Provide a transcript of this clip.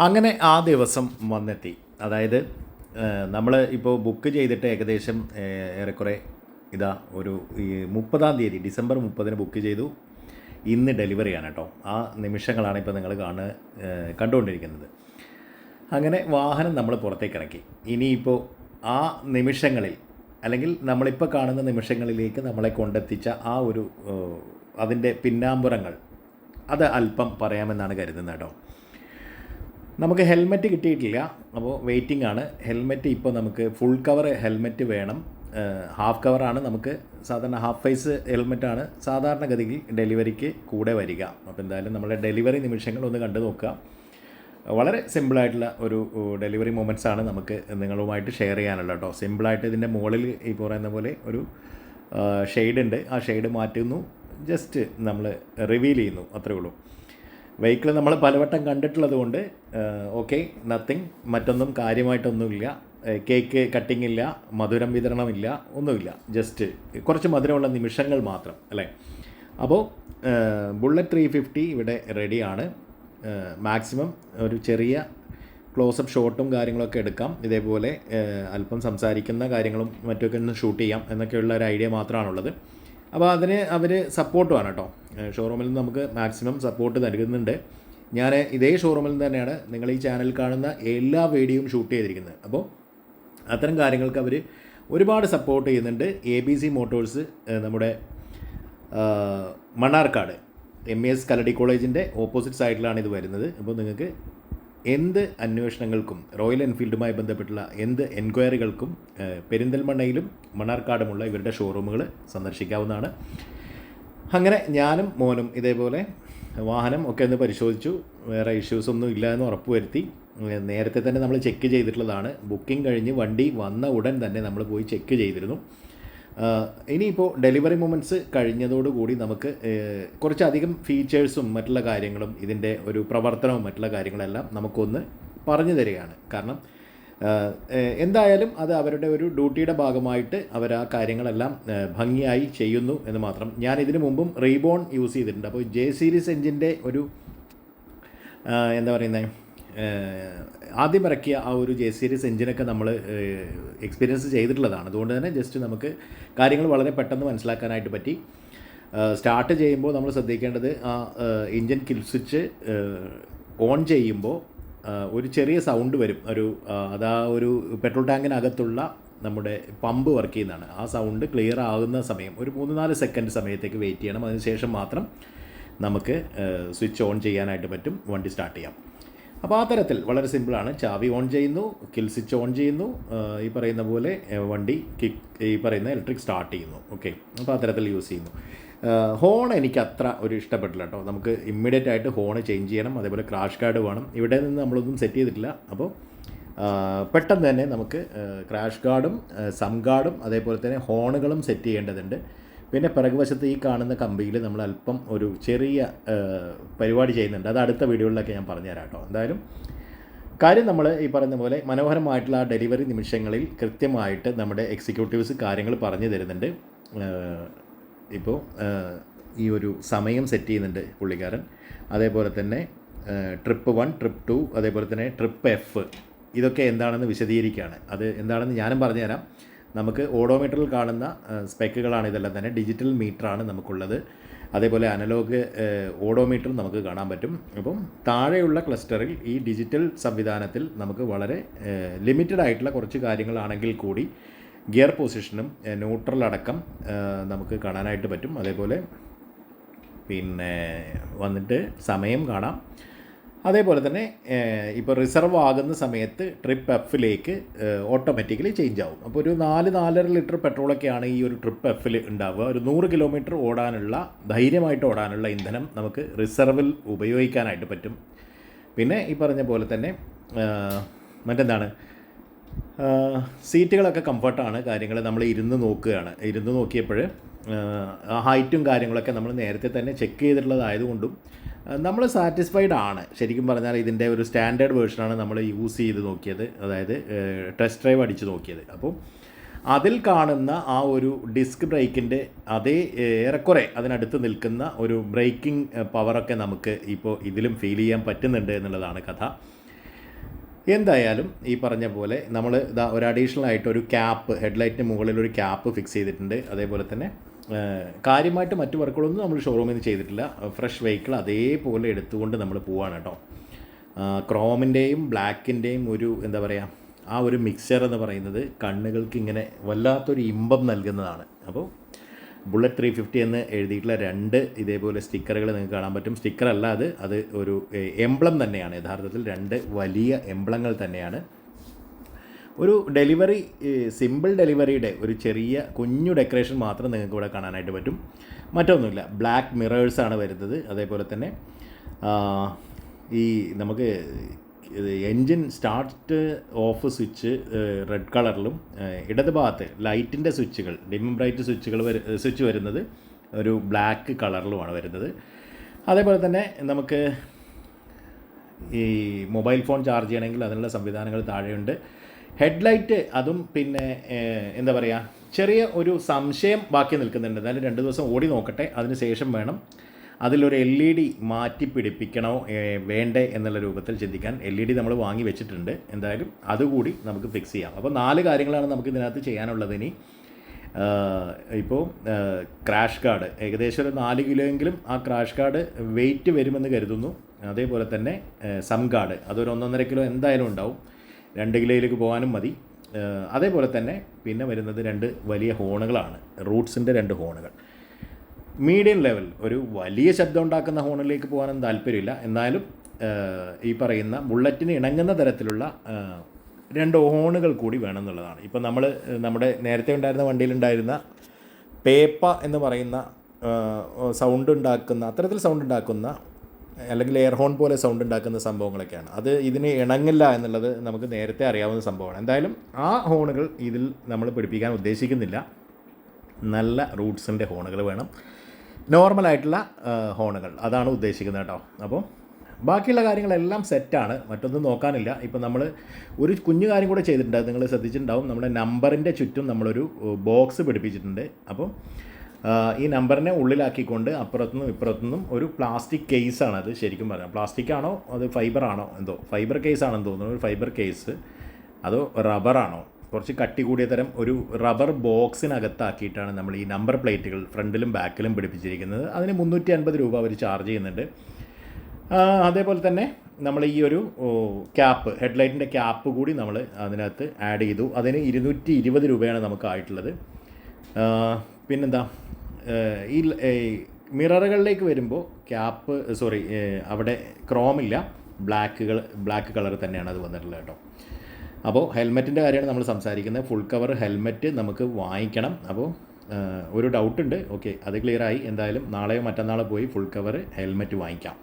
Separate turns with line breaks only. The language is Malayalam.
അങ്ങനെ ആ ദിവസം വന്നെത്തി. അതായത് നമ്മൾ ഇപ്പോൾ ബുക്ക് ചെയ്തിട്ട് ഏകദേശം ഏറെക്കുറെ ഇതാ ഒരു മുപ്പതാം തീയതി ഡിസംബർ മുപ്പതിന് ബുക്ക് ചെയ്തു. ഇന്ന് ഡെലിവറിയാണ് കേട്ടോ. ആ നിമിഷങ്ങളാണ് ഇപ്പോൾ നിങ്ങൾ കാണുക കണ്ടുകൊണ്ടിരിക്കുന്നത്. അങ്ങനെ വാഹനം നമ്മൾ പുറത്തേക്ക് ഇറക്കി ഇനിയിപ്പോൾ ആ നിമിഷങ്ങളിൽ അല്ലെങ്കിൽ നമ്മളിപ്പോൾ കാണുന്ന നിമിഷങ്ങളിലേക്ക് നമ്മളെ കൊണ്ടെത്തിച്ച ആ ഒരു അതിന്റെ പിന്നാമ്പുറങ്ങൾ അത് അല്പം പറയാമെന്നാണ് കരുതുന്നത് കേട്ടോ. നമുക്ക് ഹെൽമെറ്റ് കിട്ടിയിട്ടില്ല. അപ്പോൾ വെയിറ്റിംഗ് ആണ്. ഹെൽമെറ്റ് ഇപ്പോൾ നമുക്ക് ഫുൾ കവർ ഹെൽമെറ്റ് വേണം. ഹാഫ് കവറാണ് നമുക്ക്. സാധാരണ ഹാഫ് ഫേസ് ഹെൽമെറ്റാണ് സാധാരണഗതിയിൽ ഡെലിവറിക്ക് കൂടെ വരിക. അപ്പോൾ എന്തായാലും നമ്മുടെ ഡെലിവറി നിമിഷങ്ങൾ ഒന്ന് കണ്ടു നോക്കുക. വളരെ സിമ്പിളായിട്ടുള്ള ഒരു ഡെലിവറി മൊമെന്റ്സ് ആണ് നമുക്ക് നിങ്ങളുമായിട്ട് ഷെയർ ചെയ്യാനുള്ള കേട്ടോ. സിമ്പിളായിട്ട് ഇതിന്റെ മുകളിൽ ഈ പറയുന്ന പോലെ ഒരു ഷെയ്ഡ് ഉണ്ട്. ആ ഷെയ്ഡ് മാറ്റുന്നു. ജസ്റ്റ് നമ്മൾ റിവീൽ ചെയ്യുന്നു. അത്രേ ഉള്ളൂ. വെഹിക്കിൾ നമ്മൾ പലവട്ടം കണ്ടിട്ടുള്ളത് കൊണ്ട് ഓക്കെ നത്തിങ് മറ്റൊന്നും കാര്യമായിട്ടൊന്നുമില്ല. കേക്ക് കട്ടിംഗ് ഇല്ല മധുരം വിതരണമില്ല ഒന്നുമില്ല. ജസ്റ്റ് കുറച്ച് മധുരമുള്ള നിമിഷങ്ങൾ മാത്രം അല്ലേ? അപ്പോൾ ബുള്ളറ്റ് ത്രീ ഫിഫ്റ്റി ഇവിടെ റെഡിയാണ് മാക്സിമം ഒരു ചെറിയ ക്ലോസപ്പ് ഷോട്ടും കാര്യങ്ങളൊക്കെ എടുക്കാം. ഇതേപോലെ അല്പം സംസാരിക്കുന്ന കാര്യങ്ങളും മറ്റൊക്കെ ഒന്ന് ഷൂട്ട് ചെയ്യാം എന്നൊക്കെയുള്ള ഒരു ഐഡിയ മാത്രമാണുള്ളത്. അപ്പോൾ അതിന് അവർ സപ്പോർട്ട് വേണം കേട്ടോ. ഷോറൂമിൽ നിന്ന് നമുക്ക് മാക്സിമം സപ്പോർട്ട് നൽകുന്നുണ്ട്. ഞാൻ ഇതേ ഷോറൂമിൽ നിന്ന് തന്നെയാണ് നിങ്ങൾ ഈ ചാനൽ കാണുന്ന എല്ലാ വീഡിയോയും ഷൂട്ട് ചെയ്തിരിക്കുന്നത്. അപ്പോൾ അത്തരം കാര്യങ്ങൾക്ക് അവർ ഒരുപാട് സപ്പോർട്ട് ചെയ്യുന്നുണ്ട്. എ ബി സി മോട്ടോഴ്സ് നമ്മുടെ മണ്ണാർക്കാട് എം എസ് കലടി കോളേജിന്റെ ഓപ്പോസിറ്റ് സൈഡിലാണ് ഇത് വരുന്നത്. അപ്പോൾ നിങ്ങൾക്ക് എന്ത് അന്വേഷണങ്ങൾക്കും റോയൽ എൻഫീൽഡുമായി ബന്ധപ്പെട്ടുള്ള എന്ത് എൻക്വയറികൾക്കും പെരിന്തൽമണ്ണയിലും മണ്ണാർക്കാടുമുള്ള ഇവരുടെ ഷോറൂമുകൾ സന്ദർശിക്കാവുന്നതാണ്. അങ്ങനെ ഞാനും മോനും ഇതേപോലെ വാഹനം ഒക്കെ ഒന്ന് പരിശോധിച്ചു. വേറെ ഇഷ്യൂസ് ഒന്നും ഇല്ല എന്ന് ഉറപ്പുവരുത്തി നേരത്തെ തന്നെ നമ്മൾ ചെക്ക് ചെയ്തിട്ടുള്ളതാണ്. ബുക്കിംഗ് കഴിഞ്ഞ് വണ്ടി വന്ന ഉടൻ തന്നെ നമ്മൾ പോയി ചെക്ക് ചെയ്തിരുന്നു. ഇനിയിപ്പോൾ ഡെലിവറി മൊമെന്റ്സ് കഴിഞ്ഞതോടുകൂടി നമുക്ക് കുറച്ചധികം ഫീച്ചേഴ്സും മറ്റുള്ള കാര്യങ്ങളും ഇതിന്റെ ഒരു പ്രവർത്തനവും മറ്റുള്ള കാര്യങ്ങളെല്ലാം നമുക്കൊന്ന് പറഞ്ഞു തരികയാണ്. കാരണം എന്തായാലും അത് അവരുടെ ഒരു ഡ്യൂട്ടിയുടെ ഭാഗമായിട്ട് അവർ ആ കാര്യങ്ങളെല്ലാം ഭംഗിയായി ചെയ്യുന്നു എന്ന് മാത്രം. ഞാൻ ഇതിനു മുമ്പും റീബോൺ യൂസ് ചെയ്തിട്ടുണ്ട്. അപ്പോൾ ജെ സീരീസ് എഞ്ചിന്റെ ഒരു എന്താ പറയുന്നത് ആദ്യം ഇറക്കിയ ആ ഒരു ജെ സീരീസ് എഞ്ചിനൊക്കെ നമ്മൾ എക്സ്പീരിയൻസ് ചെയ്തിട്ടുള്ളതാണ്. അതുകൊണ്ട് തന്നെ ജസ്റ്റ് നമുക്ക് കാര്യങ്ങൾ വളരെ പെട്ടെന്ന് മനസ്സിലാക്കാനായിട്ട് പറ്റി. സ്റ്റാർട്ട് ചെയ്യുമ്പോൾ നമ്മൾ ശ്രദ്ധിക്കേണ്ടത് ആ എഞ്ചിൻ കിൽ സ്വിച്ച് ഓൺ ചെയ്യുമ്പോൾ ഒരു ചെറിയ സൗണ്ട് വരും. ഒരു അതാ ഒരു പെട്രോൾ ടാങ്കിനകത്തുള്ള നമ്മുടെ പമ്പ് വർക്ക് ചെയ്യുന്നതാണ്. ആ സൗണ്ട് ക്ലിയർ ആകുന്ന സമയം ഒരു മൂന്ന് നാല് സെക്കൻഡ് സമയത്തേക്ക് വെയിറ്റ് ചെയ്യണം. അതിനുശേഷം മാത്രം നമുക്ക് സ്വിച്ച് ഓൺ ചെയ്യാനായിട്ട് പറ്റും. വണ്ടി സ്റ്റാർട്ട് ചെയ്യാം. അപ്പോൾ ആ തരത്തിൽ വളരെ സിമ്പിളാണ് ചാവി ഓൺ ചെയ്യുന്നു കിൽ സ്വിച്ച് ഓൺ ചെയ്യുന്നു ഈ പറയുന്ന പോലെ വണ്ടി കിക്ക് ഈ പറയുന്ന ഇലക്ട്രിക് സ്റ്റാർട്ട് ചെയ്യുന്നു. ഓക്കെ അപ്പോൾ ആ തരത്തിൽ യൂസ് ചെയ്യുന്നു. ഹോൺ എനിക്ക് അത്ര ഒരു ഇഷ്ടപ്പെട്ടില്ല കേട്ടോ നമുക്ക് ഇമ്മീഡിയറ്റ് ആയിട്ട് ഹോൺ ചേഞ്ച് ചെയ്യണം അതേപോലെ ക്രാഷ് കാർഡ് വേണം. ഇവിടെ നിന്ന് നമ്മളൊന്നും സെറ്റ് ചെയ്തിട്ടില്ല. അപ്പോൾ പെട്ടെന്ന് തന്നെ നമുക്ക് ക്രാഷ് ഗാർഡും സം ഗാർഡും അതേപോലെ തന്നെ ഹോണുകളും സെറ്റ് ചെയ്യേണ്ടതുണ്ട്. പിന്നെ പിറകുവശത്ത് ഈ കാണുന്ന കമ്പിയിൽ നമ്മൾ അല്പം ഒരു ചെറിയ പരിപാടി ചെയ്യുന്നുണ്ട്. അത് അടുത്ത വീഡിയോകളിലൊക്കെ ഞാൻ പറഞ്ഞുതരാം കേട്ടോ. എന്തായാലും കാര്യം നമ്മൾ ഈ പറയുന്ന പോലെ മനോഹരമായിട്ടുള്ള ആ ഡെലിവറി നിമിഷങ്ങളിൽ കൃത്യമായിട്ട് നമ്മുടെ എക്സിക്യൂട്ടീവ്സ് കാര്യങ്ങൾ പറഞ്ഞു തരുന്നുണ്ട്. ഇപ്പോൾ ഈ ഒരു സമയം സെറ്റ് ചെയ്യുന്നുണ്ട് പുള്ളിക്കാരൻ. അതേപോലെ തന്നെ ട്രിപ്പ് വൺ ട്രിപ്പ് ടു അതേപോലെ തന്നെ ട്രിപ്പ് എഫ്. ഇതൊക്കെ എന്താണെന്ന് വിശദീകരിക്കുകയാണ്. അത് എന്താണെന്ന് ഞാനും പറഞ്ഞുതരാം നമുക്ക് ഓഡോമീറ്ററിൽ കാണുന്ന സ്പെക്കുകളാണ് ഇതെല്ലാം തന്നെ. ഡിജിറ്റൽ മീറ്ററാണ് നമുക്കുള്ളത്. അതേപോലെ അനലോഗ് ഓഡോമീറ്ററും നമുക്ക് കാണാൻ പറ്റും. അപ്പം താഴെയുള്ള ക്ലസ്റ്ററിൽ ഈ ഡിജിറ്റൽ സംവിധാനത്തിൽ നമുക്ക് വളരെ ലിമിറ്റഡ് ആയിട്ടുള്ള കുറച്ച് കാര്യങ്ങളാണെങ്കിൽ കൂടി ഗിയർ പൊസിഷനും ന്യൂട്രൽ അടക്കം നമുക്ക് കാണാനായിട്ട് പറ്റും. അതേപോലെ പിന്നെ വന്നിട്ട് സമയം കാണാം. അതേപോലെ തന്നെ ഇപ്പോൾ റിസർവ് ആകുന്ന സമയത്ത് ട്രിപ്പ് എഫിലേക്ക് ഓട്ടോമാറ്റിക്കലി ചേഞ്ച് ആവും. അപ്പോൾ ഒരു നാല് നാലര ലിറ്റർ പെട്രോളൊക്കെയാണ് ഈ ഒരു ട്രിപ്പ് എഫിൽ ഉണ്ടാവുക. ഒരു നൂറ് കിലോമീറ്റർ ഓടാനുള്ള ധൈര്യമായിട്ട് ഓടാനുള്ള ഇന്ധനം നമുക്ക് റിസർവിൽ ഉപയോഗിക്കാനായിട്ട് പറ്റും. പിന്നെ ഈ പറഞ്ഞ പോലെ തന്നെ മറ്റെന്താണ്? സീറ്റുകളൊക്കെ കംഫർട്ടാണ് കാര്യങ്ങൾ നമ്മൾ ഇരുന്ന് നോക്കുകയാണ്. ഇരുന്ന് നോക്കിയപ്പോൾ ഹൈറ്റും കാര്യങ്ങളൊക്കെ നമ്മൾ നേരത്തെ തന്നെ ചെക്ക് ചെയ്തിട്ടുള്ളതായതുകൊണ്ടും നമ്മൾ സാറ്റിസ്ഫൈഡ് ആണ്. ശരിക്കും പറഞ്ഞാൽ ഇതിന്റെ ഒരു സ്റ്റാൻഡേർഡ് വേർഷനാണ് നമ്മൾ യൂസ് ചെയ്ത് നോക്കിയത്. അതായത് ടെസ്റ്റ് ഡ്രൈവ് അടിച്ച് നോക്കിയത്. അപ്പോൾ അതിൽ കാണുന്ന ആ ഒരു ഡിസ്ക് ബ്രേക്കിന്റെ അതേ ഏറെക്കുറെ അതിനടുത്ത് നിൽക്കുന്ന ഒരു ബ്രേക്കിംഗ് പവറൊക്കെ നമുക്ക് ഇപ്പോൾ ഇതിലും ഫീൽ ചെയ്യാൻ പറ്റുന്നുണ്ട് എന്നുള്ളതാണ് കഥ. എന്തായാലും ഈ പറഞ്ഞ പോലെ നമ്മൾ ഇതാ ഒരു അഡീഷണൽ ആയിട്ട് ഒരു ക്യാപ്പ് ഹെഡ്ലൈറ്റിന് മുകളിൽ ഒരു ക്യാപ്പ് ഫിക്സ് ചെയ്തിട്ടുണ്ട്. അതേപോലെ തന്നെ കാര്യമായിട്ട് മറ്റു വർക്കുകളൊന്നും നമ്മൾ ഷോറൂമിൽ നിന്ന് ചെയ്തിട്ടില്ല. ഫ്രഷ് വെഹിക്കിൾ അതേപോലെ എടുത്തുകൊണ്ട് നമ്മൾ പോവാണ് കേട്ടോ. ക്രോമിന്റെയും ബ്ലാക്കിന്റെയും ഒരു എന്താ പറയുക ആ ഒരു മിക്സർ എന്ന് പറയുന്നത് കണ്ണുകൾക്ക് ഇങ്ങനെ വല്ലാത്തൊരു ഇമ്പം നൽകുന്നതാണ്. അപ്പോൾ ബുള്ളറ്റ് ത്രീ ഫിഫ്റ്റി എന്ന് എഴുതിയിട്ടുള്ള രണ്ട് ഇതേപോലെ സ്റ്റിക്കറുകൾ നിങ്ങൾക്ക് കാണാൻ പറ്റും. സ്റ്റിക്കർ അല്ല അത് അത് ഒരു എംബ്ലം തന്നെയാണ്. യഥാർത്ഥത്തിൽ രണ്ട് വലിയ എംബ്ലങ്ങൾ തന്നെയാണ്. ഒരു ഡെലിവറി സിമ്പിൾ ഡെലിവറിയുടെ ഒരു ചെറിയ കുഞ്ഞു ഡെക്കറേഷൻ മാത്രം നിങ്ങൾക്ക് ഇവിടെ കാണാനായിട്ട് പറ്റും. മറ്റൊന്നുമില്ല ബ്ലാക്ക് മിറേഴ്സാണ് വരുന്നത്. അതേപോലെ തന്നെ ഈ നമുക്ക് engine start off switch red കളറിലും ഇടത് ഭാഗത്ത് ലൈറ്റിന്റെ സ്വിച്ചുകൾ ഡിം ബ്രൈറ്റ് സ്വിച്ചുകൾ സ്വിച്ച് വരുന്നത് ഒരു ബ്ലാക്ക് കളറിലുമാണ് വരുന്നത്. അതേപോലെ തന്നെ നമുക്ക് ഈ മൊബൈൽ ഫോൺ ചാർജ് ചെയ്യണമെങ്കിൽ അതിനുള്ള സംവിധാനങ്ങൾ താഴെയുണ്ട്. ഹെഡ്ലൈറ്റ് അതും പിന്നെ എന്താ പറയുക ചെറിയ ഒരു സംശയം ബാക്കി നിൽക്കുന്നുണ്ട്. എന്തായാലും രണ്ട് ദിവസം ഓടി നോക്കട്ടെ അതിന് ശേഷം വേണം അതിലൊരു എൽ ഇ ഡി മാറ്റി പിടിപ്പിക്കണോ വേണ്ടേ എന്നുള്ള രൂപത്തിൽ ചിന്തിക്കാൻ എൽ ഇ ഡി നമ്മൾ വാങ്ങി വെച്ചിട്ടുണ്ട്. എന്തായാലും അതുകൂടി നമുക്ക് ഫിക്സ് ചെയ്യാം. അപ്പോൾ നാല് കാര്യങ്ങളാണ് നമുക്ക് ഇതിനകത്ത് ചെയ്യാനുള്ളത് ഇനി. ഇപ്പോൾ ക്രാഷ് കാർഡ് ഏകദേശം ഒരു നാല് കിലോയെങ്കിലും ആ ക്രാഷ് കാർഡ് വെയിറ്റ് വരുമെന്ന് കരുതുന്നു. അതേപോലെ തന്നെ സം കാർഡ് അതൊരു ഒന്നൊന്നര കിലോ എന്തായാലും ഉണ്ടാവും. രണ്ട് കിലോയിലേക്ക് പോകാനും മതി. അതേപോലെ തന്നെ പിന്നെ വരുന്നത് രണ്ട് വലിയ ഹോണുകളാണ്. റൂട്ട്സിന്റെ രണ്ട് ഹോണുകൾ. മീഡിയം ലെവൽ ഒരു വലിയ ശബ്ദം ഉണ്ടാക്കുന്ന ഹോണിലേക്ക് പോകാനൊന്നും താല്പര്യമില്ല. എന്നാലും ഈ പറയുന്ന ബുള്ളറ്റിന് ഇണങ്ങുന്ന തരത്തിലുള്ള രണ്ട് ഹോണുകൾ കൂടി വേണം എന്നുള്ളതാണ് ഇപ്പം നമ്മൾ നമ്മുടെ നേരത്തെ ഉണ്ടായിരുന്ന വണ്ടിയിലുണ്ടായിരുന്ന പേപ്പ എന്ന് പറയുന്ന സൗണ്ട് ഉണ്ടാക്കുന്ന അത്തരത്തിൽ സൗണ്ട് ഉണ്ടാക്കുന്ന അല്ലെങ്കിൽ എയർ ഹോൺ പോലെ സൗണ്ട് ഉണ്ടാക്കുന്ന സംഭവങ്ങളൊക്കെയാണ്. അത് ഇതിന് ഇണങ്ങില്ല എന്നുള്ളത് നമുക്ക് നേരത്തെ അറിയാവുന്ന സംഭവമാണ്. എന്തായാലും ആ ഹോണുകൾ ഇതിൽ നമ്മൾ പിടിപ്പിക്കാൻ ഉദ്ദേശിക്കുന്നില്ല. നല്ല റൂട്ട്സിന്റെ ഹോണുകൾ വേണം. നോർമലായിട്ടുള്ള ഹോണുകൾ. അതാണ് ഉദ്ദേശിക്കുന്നത് കേട്ടോ. അപ്പോൾ ബാക്കിയുള്ള കാര്യങ്ങളെല്ലാം സെറ്റാണ് മറ്റൊന്നും നോക്കാനില്ല. ഇപ്പം നമ്മൾ ഒരു കുഞ്ഞു കാര്യം കൂടെ ചെയ്തിട്ടുണ്ട്. നിങ്ങൾ ശ്രദ്ധിച്ചിട്ടുണ്ടാവും. നമ്മുടെ നമ്പറിന്റെ ചുറ്റും നമ്മളൊരു ബോക്സ് പിടിപ്പിച്ചിട്ടുണ്ട്. അപ്പോൾ ഈ നമ്പറിനെ ഉള്ളിലാക്കിക്കൊണ്ട് അപ്പുറത്തുനിന്നും ഇപ്പുറത്തുനിന്നും ഒരു പ്ലാസ്റ്റിക് കേസാണ് അത് ശരിക്കും പറയാം പ്ലാസ്റ്റിക് ആണോ അത് ഫൈബർ ആണോ എന്തോ? ഫൈബർ കേസ് ആണെന്ന് തോന്നുന്നു ഒരു ഫൈബർ കേസ്. അതോ റബ്ബറാണോ? കുറച്ച് കട്ടി കൂടിയ തരം ഒരു റബ്ബർ ബോക്സിനകത്താക്കിയിട്ടാണ് നമ്മൾ ഈ നമ്പർ പ്ലേറ്റുകൾ ഫ്രണ്ടിലും ബാക്കിലും പിടിപ്പിച്ചിരിക്കുന്നത്. അതിന് മുന്നൂറ്റി അൻപത് രൂപ അവർ ചാർജ് ചെയ്യുന്നുണ്ട്. അതേപോലെ തന്നെ നമ്മൾ ഈ ഒരു ക്യാപ്പ് ഹെഡ്ലൈറ്റിന്റെ ക്യാപ്പ് കൂടി നമ്മൾ അതിനകത്ത് ആഡ് ചെയ്തു. അതിന് ഇരുന്നൂറ്റി ഇരുപത് രൂപയാണ് നമുക്ക് ആയിട്ടുള്ളത്. പിന്നെന്താ? ഈ മിററുകളിലേക്ക് വരുമ്പോൾ ക്യാപ്പ് സോറി അവിടെ ക്രോമില്ല ബ്ലാക്കുകൾ ബ്ലാക്ക് കളർ തന്നെയാണ് അത് വന്നിട്ടുള്ളത് കേട്ടോ. അപ്പോൾ ഹെൽമെറ്റിന്റെ കാര്യമാണ് നമ്മൾ സംസാരിക്കുന്നത്. ഫുൾ കവർ ഹെൽമെറ്റ് നമുക്ക് വാങ്ങിക്കണം. അപ്പോൾ ഒരു ഡൗട്ടുണ്ട് ഓക്കെ അത് ക്ലിയറായി എന്തായാലും നാളെയോ മറ്റന്നാളോ പോയി ഫുൾ കവർ ഹെൽമെറ്റ് വാങ്ങിക്കാം.